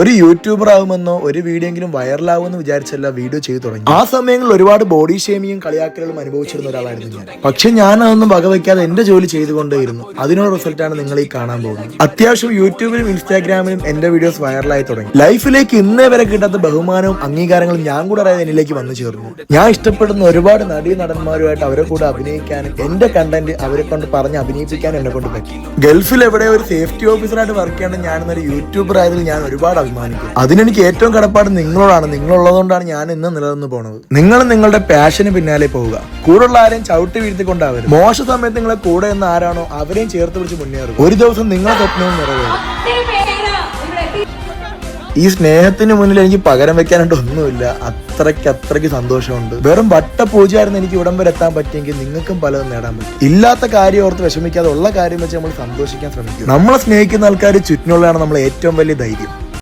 ഒരു യൂട്യൂബർ ആകുമെന്നോ ഒരു വീഡിയോ എങ്കിലും വൈറലാകുമെന്ന് വിചാരിച്ചല്ല വീഡിയോ ചെയ്തു തുടങ്ങി ആ സമയങ്ങളിൽ ഒരുപാട് ബോഡി ഷേമിയും കളിയാക്കലുകളും അനുഭവിച്ചിരുന്ന ഒരാളായിരുന്നു ഞാൻ. പക്ഷെ ഞാൻ അതൊന്നും വകവയ്ക്കാതെ എന്റെ ജോലി ചെയ്തുകൊണ്ടേയിരുന്നു. അതിനുള്ള റിസൾട്ടാണ് നിങ്ങൾ ഈ കാണാൻ പോകുന്നത്. അത്യാവശ്യം യൂട്യൂബിലും ഇൻസ്റ്റാഗ്രാമിലും എന്റെ വീഡിയോസ് വൈറലായി തുടങ്ങി. ലൈഫിലേക്ക് ഇന്നേ വരെ കിട്ടാത്ത ബഹുമാനവും അംഗീകാരങ്ങളും ഞാൻ കൂടെ അറിയാതെ എന്നിലേക്ക് വന്നു ചേർന്നു. ഞാൻ ഇഷ്ടപ്പെടുന്ന ഒരുപാട് നടീ നടന്മാരുമായിട്ട് അവരെ കൂടെ അഭിനയിക്കാനും എന്റെ കണ്ടന്റ് അവരെ കൊണ്ട് പറഞ്ഞ് അഭിനയിപ്പിക്കാനും എന്നെ കൊണ്ട് പറ്റി. ഗൾഫിൽ എവിടെ ഒരു സേഫ്റ്റി ഓഫീസറായിട്ട് വർക്ക് ചെയ്യേണ്ട ഞാനെന്നൊരു യൂട്യൂബർ ആയതിൽ ഞാൻ ഒരുപാട് അഭിമാനിക്കും അതിനെനിക്ക് ഏറ്റവും കടപ്പാട് നിങ്ങളോടാണ്. നിങ്ങളുള്ളതുകൊണ്ടാണ് ഞാൻ ഇന്ന് നിലനിന്ന് പോണത്. നിങ്ങൾ നിങ്ങളുടെ പാഷന് പിന്നാലെ പോവുക. കൂടെയുള്ള ആരെയും ചവിട്ടി വീഴ്ത്തിക്കൊണ്ടാവരും മോശ സമയത്ത് നിങ്ങളെ കൂടെ എന്ന് ആരാണോ അവരെയും ചേർത്ത് പിടിച്ച് മുന്നേറും ഒരു ദിവസം നിങ്ങളെ സ്വപ്നവും നിറവേറും. ഈ സ്നേഹത്തിന് മുന്നിൽ എനിക്ക് പകരം വെക്കാനായിട്ട് ഒന്നുമില്ല. അത്രയ്ക്ക് അത്രയ്ക്ക് സന്തോഷമുണ്ട്. വെറും വട്ട പൂജയായിരുന്നു എനിക്ക് ഇവിടം വരെ എത്താൻ പറ്റിയെങ്കിൽ നിങ്ങൾക്കും പലതും നേടാൻ പറ്റും. ഇല്ലാത്ത കാര്യം ഓർത്ത് വിഷമിക്കാതെ ഉള്ള കാര്യം വെച്ച് നമ്മൾ സന്തോഷിക്കാൻ ശ്രമിക്കും. നമ്മളെ സ്നേഹിക്കുന്ന ആൾക്കാർ ചുറ്റിനുള്ളതാണ് നമ്മൾ ഏറ്റവും വലിയ ധൈര്യം.